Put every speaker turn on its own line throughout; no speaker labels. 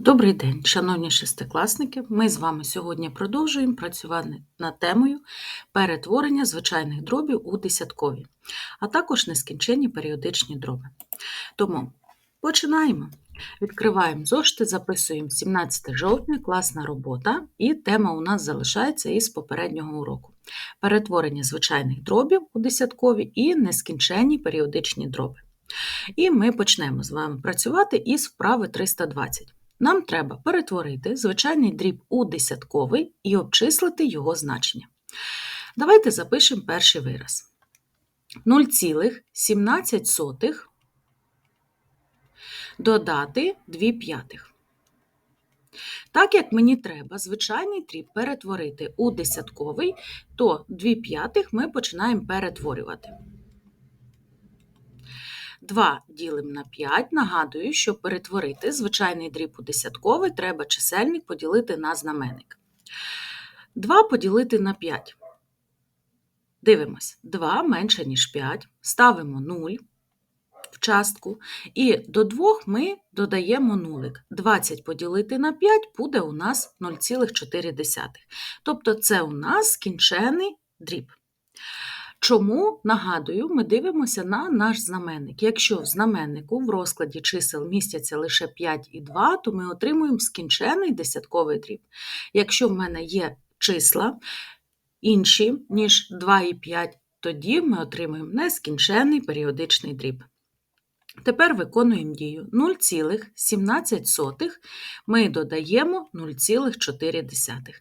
Добрий день, шановні шестикласники! Ми з вами сьогодні продовжуємо працювати над темою перетворення звичайних дробів у десяткові, а також нескінченні періодичні дроби. Тому починаємо. Відкриваємо зошити, записуємо 17 жовтня, класна робота, і тема у нас залишається із попереднього уроку: перетворення звичайних дробів у десяткові і нескінченні періодичні дроби. І ми почнемо з вами працювати із вправи 320. Нам треба перетворити звичайний дріб у десятковий і обчислити його значення. Давайте запишемо перший вираз. 0,17 додати 2 п'ятих. Так як мені треба звичайний дріб перетворити у десятковий, то 2 п'ятих ми починаємо перетворювати. 2 ділимо на 5. Нагадую, щоб перетворити звичайний дріб у десятковий, треба чисельник поділити на знаменник. 2 поділити на 5. Дивимось, 2 менше, ніж 5. Ставимо 0 в частку. І до 2 ми додаємо нулик. 20 поділити на 5 буде у нас 0,4. Тобто це у нас скінчений дріб. Чому, нагадую, ми дивимося на наш знаменник. Якщо в знаменнику в розкладі чисел містяться лише 5 і 2, то ми отримуємо скінчений десятковий дріб. Якщо в мене є числа інші, ніж 2 і 5, тоді ми отримуємо нескінчений періодичний дріб. Тепер виконуємо дію 0,17 ми додаємо 0,4.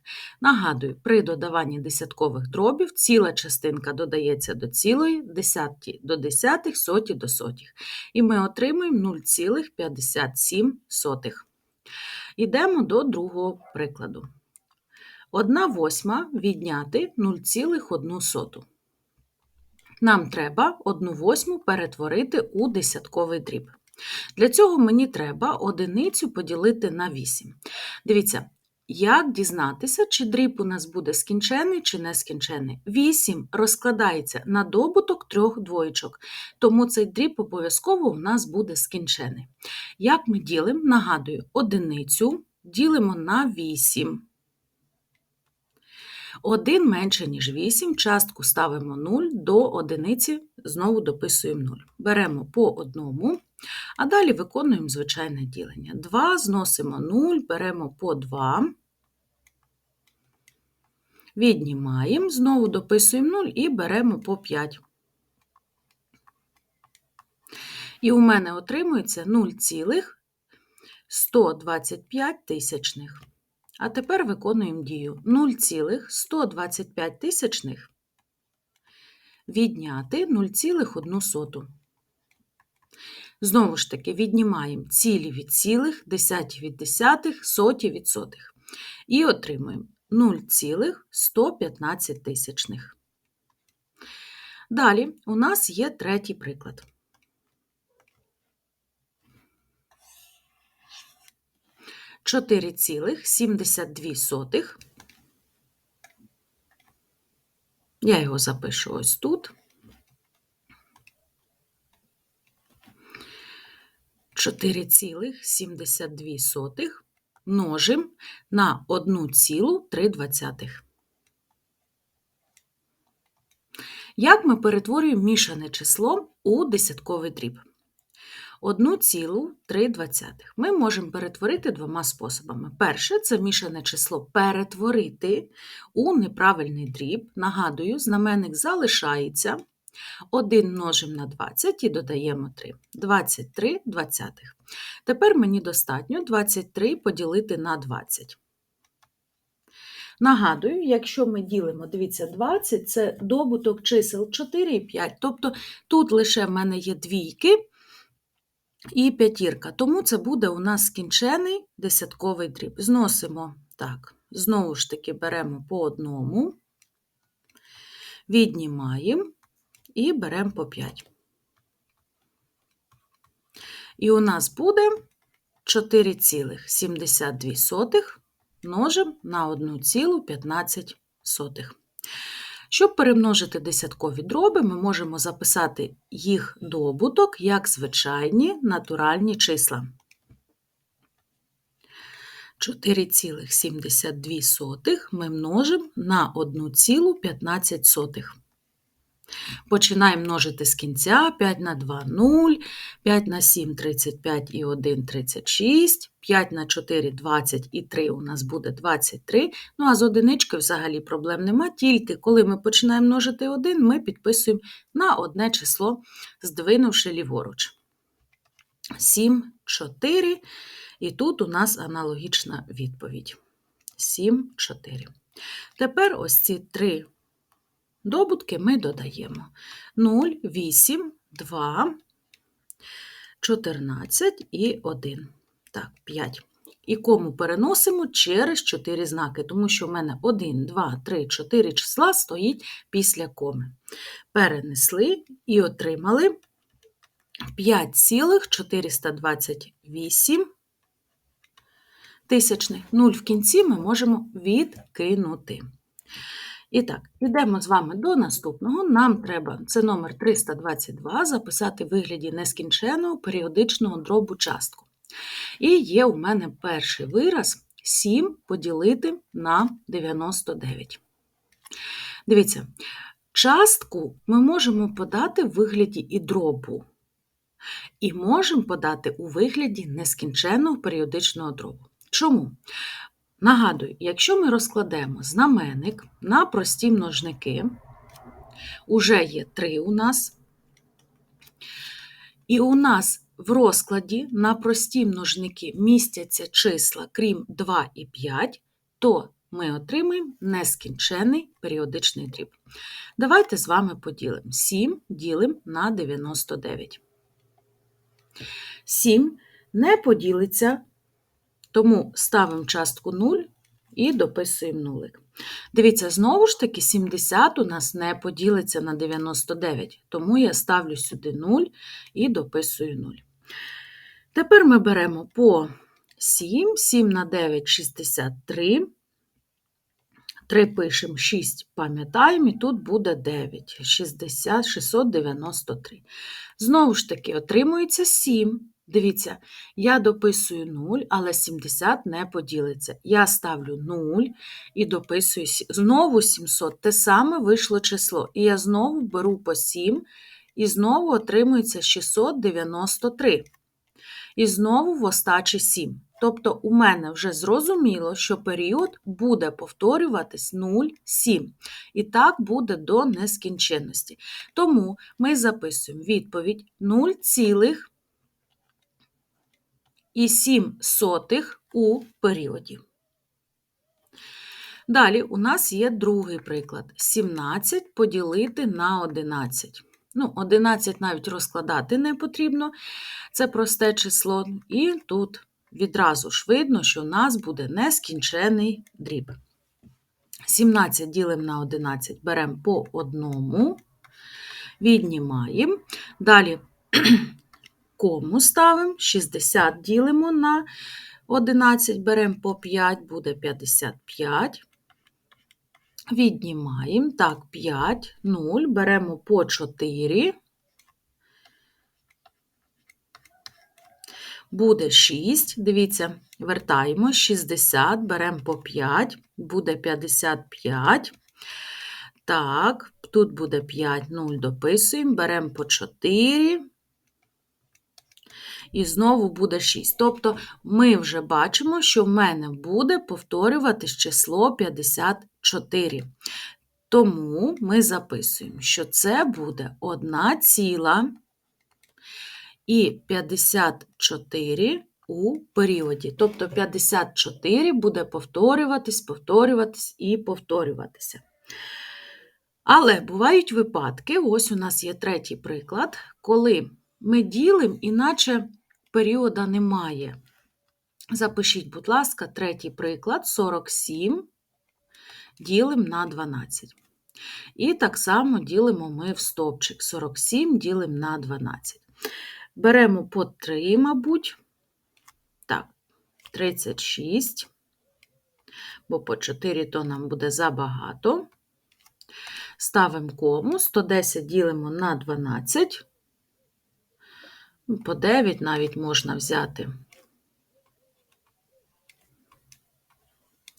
Нагадую, при додаванні десяткових дробів ціла частинка додається до цілої, десятки до десятих, соті до сотих. І ми отримуємо 0,57. Йдемо до другого прикладу. 1 восьма відняти 0,1. Нам треба 1 восьму перетворити у десятковий дріб. Для цього мені треба одиницю поділити на 8. Дивіться, як дізнатися, чи дріб у нас буде скінчений чи нескінчений. 8 розкладається на добуток трьох двоєчок, тому цей дріб обов'язково у нас буде скінчений. Як ми ділимо, нагадую, одиницю ділимо на 8. 1 менше, ніж 8, частку ставимо 0, до одиниці знову дописуємо 0. Беремо по одному, а далі виконуємо звичайне ділення. 2 зносимо 0, беремо по 2, віднімаємо, знову дописуємо 0 і беремо по 5. І у мене отримується 0,125 тисячних. А тепер виконуємо дію 0,125 тисячних відняти 0,1. Знову ж таки, віднімаємо цілі від цілих, десяті від десятих, соті від сотих. І отримуємо 0,115 тисячних. Далі у нас є третій приклад. 4,72. Я його запишу ось тут. 4,72 множим на 1,3. Як ми перетворюємо мішане число у десятковий дріб? 1,3 ми можемо перетворити двома способами. Перше це мішане число перетворити у неправильний дріб. Нагадую, знаменник залишається. 1 множимо на 20 і додаємо 3. 23 двадцятих. Тепер мені достатньо 23 поділити на 20. Нагадую, якщо ми ділимо, дивіться, 20 це добуток чисел 4 і 5. Тобто тут лише в мене є двійки, і п'ятірка. Тому це буде у нас скінчений десятковий дріб. Зносимо так, знову ж таки беремо по одному, віднімаємо і беремо по 5. І у нас буде 4,72 множимо на 1,15. Щоб перемножити десяткові дроби, ми можемо записати їх добуток як звичайні натуральні числа. 4,72 ми множимо на 1,15. Починаємо множити з кінця 5 на 2 0, 5 на 7 35 і 1 36, 5 на 4 20 і 3 у нас буде 23. Ну а з одинички взагалі проблем нема, тільки коли ми починаємо множити 1, ми підписуємо на одне число, здвинувши ліворуч. 7, 4. І тут у нас аналогічна відповідь. 7, 4. Тепер ось ці три добутки ми додаємо 0, 8, 2, 14 і 1. Так, 5. І кому переносимо через 4 знаки, тому що в мене 1, 2, 3, 4 числа стоїть після коми. Перенесли і отримали 5,428 тисячних. 0 в кінці ми можемо відкинути. І так, йдемо з вами до наступного. Нам треба, це номер 322, записати в вигляді нескінченого періодичного дробу частку. І є у мене перший вираз 7 поділити на 99. Дивіться, частку ми можемо подати в вигляді і дробу. І можемо подати у вигляді нескінченного періодичного дробу. Чому? Нагадую, якщо ми розкладемо знаменник на прості множники, уже є 3 у нас, і у нас в розкладі на прості множники містяться числа, крім 2 і 5, то ми отримаємо нескінчений періодичний дріб. Давайте з вами поділимо 7 ділимо на 99. 7 не поділиться тому ставимо частку 0 і дописуємо нулик. Дивіться, знову ж таки, 70 у нас не поділиться на 99, тому я ставлю сюди 0 і дописую 0. Тепер ми беремо по 7, 7 на 9 63. 3 пишемо 6, пам'ятаємо, і тут буде 9, 60, 693. Знову ж таки, отримується 7. Дивіться, я дописую 0, але 70 не поділиться. Я ставлю 0 і дописую знову 700. Те саме вийшло число. І я знову беру по 7, і знову отримується 693. І знову в остачі 7. Тобто у мене вже зрозуміло, що період буде повторюватись 0,7. І так буде до нескінченності. Тому ми записуємо відповідь 0, і 7 сотих у періоді. Далі у нас є другий приклад: 17 поділити на 11. Ну, 11 навіть розкладати не потрібно, це просте число. І тут відразу ж видно, що у нас буде нескінчений дріб. 17 ділимо на 11, беремо по одному, віднімаємо. Далі кому ставимо, 60 ділимо на 11, беремо по 5, буде 55. Віднімаємо, так, 5, 0, беремо по 4. Буде 6, дивіться, вертаємо 60, беремо по 5, буде 55. Так, тут буде 5, 0, дописуємо, беремо по 4, і знову буде 6. Тобто ми вже бачимо, що в мене буде повторюватись число 54. Тому ми записуємо, що це буде 1 ціла і 54 у періоді. Тобто 54 буде повторюватись, повторюватись і повторюватися. Але бувають випадки, ось у нас є третій приклад, коли ми ділимо, іначе періода немає. Запишіть, будь ласка, третій приклад 47 ділимо на 12. І так само ділимо ми в стовпчик 47 ділимо на 12. Беремо по 3, мабуть. Так, 36, бо по 4 то нам буде забагато. Ставимо кому, 110 ділимо на 12. По 9 навіть можна взяти.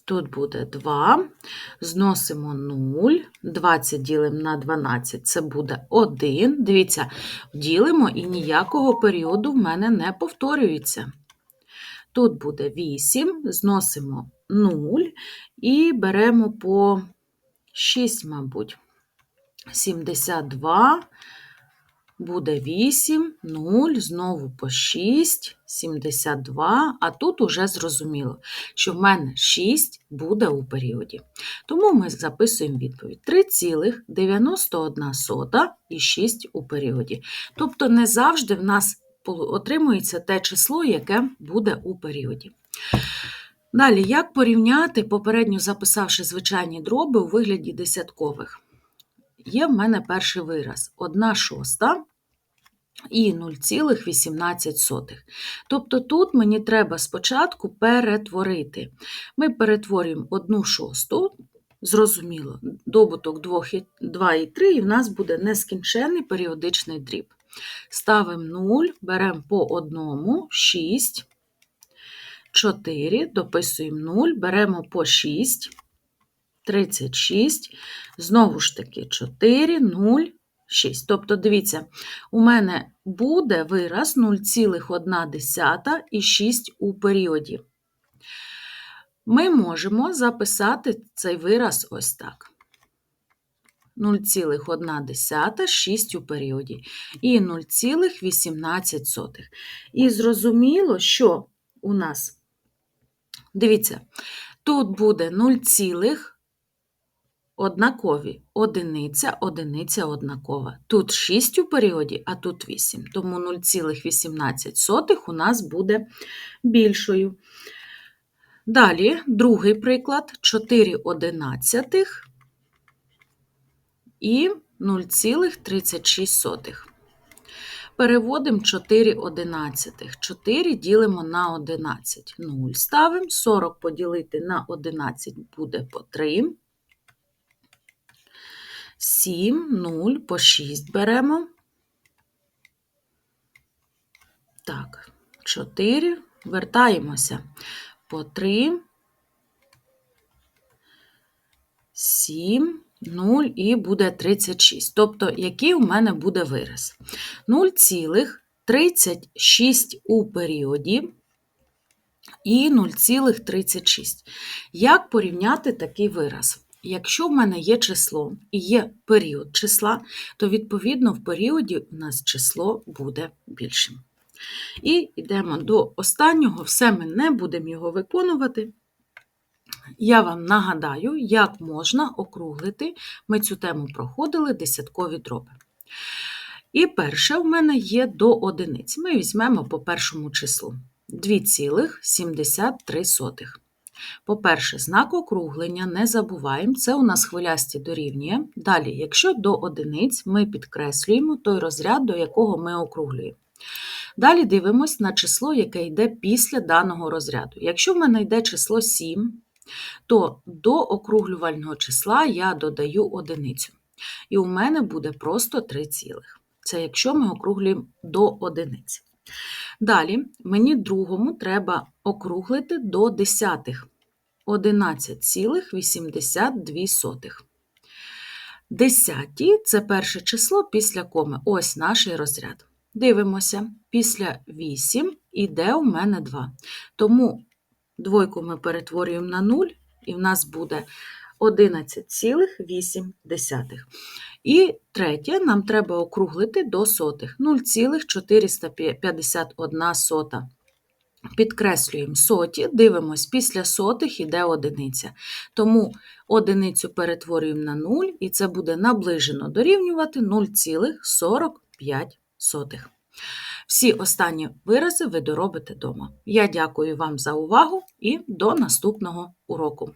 Тут буде 2, зносимо 0, 20 ділимо на 12, це буде 1. Дивіться, ділимо і ніякого періоду в мене не повторюється. Тут буде 8, зносимо 0 і беремо по 6, мабуть. 72 буде 8, 0, знову по 6, 72, а тут уже зрозуміло, що в мене 6 буде у періоді. Тому ми записуємо відповідь 3,91 і 6 у періоді. Тобто не завжди в нас отримується те число, яке буде у періоді. Далі, як порівняти, попередньо записавши звичайні дроби у вигляді десяткових? Є в мене перший вираз 1 шоста і 0,18. Тобто тут мені треба спочатку перетворити. Ми перетворюємо 1 шосту, зрозуміло, добуток 2 і 3, і в нас буде нескінченний періодичний дріб. Ставимо 0, беремо по одному, 6, 4, дописуємо 0, беремо по 6, 36, знову ж таки 4, 0, 6. Тобто, дивіться, у мене буде вираз 0,1 і 6 у періоді. Ми можемо записати цей вираз ось так. 0,1 6 у періоді і 0,18. І зрозуміло, що у нас, дивіться, тут буде 0, однакові. Одиниця, одиниця однакова. Тут 6 у періоді, а тут 8. Тому 0,18 у нас буде більшою. Далі, другий приклад 4 одинадцятих і 0,36. Переводимо 4 одинадцятих. 4 ділимо на 11. 0 ставимо. 40 поділити на 11 буде по 3. 7, 0, по 6 беремо. Так, 4, вертаємося по 3, 7, 0 і буде 36. Тобто, який у мене буде вираз? 0,36 у періоді і 0,36. Як порівняти такий вираз? Якщо в мене є число і є період числа, то відповідно в періоді у нас число буде більшим. І йдемо до останнього, все ми не будемо його виконувати. Я вам нагадаю, як можна округлити, ми цю тему проходили десяткові дроби. І перше в мене є до одиниць. Ми візьмемо по першому числу 2,73. По-перше, знак округлення не забуваємо, це у нас хвилясті дорівнює. Далі, якщо до одиниць, ми підкреслюємо той розряд, до якого ми округлюємо. Далі дивимось на число, яке йде після даного розряду. Якщо в мене йде число 7, то до округлювального числа я додаю одиницю. І у мене буде просто 3 цілих. Це якщо ми округлюємо до одиниць. Далі мені другому треба округлити до десятих 11,82. Десяті це перше число після коми. Ось наш розряд. Дивимося, після 8 іде у мене 2. Тому двойку ми перетворюємо на 0, і в нас буде 11,8. І третє, нам треба округлити до сотих 0,451 сота. Підкреслюємо соті, дивимось, після сотих іде одиниця. Тому одиницю перетворюємо на 0, і це буде наближено дорівнювати 0,45. Всі останні вирази ви доробите вдома. Я дякую вам за увагу і до наступного уроку.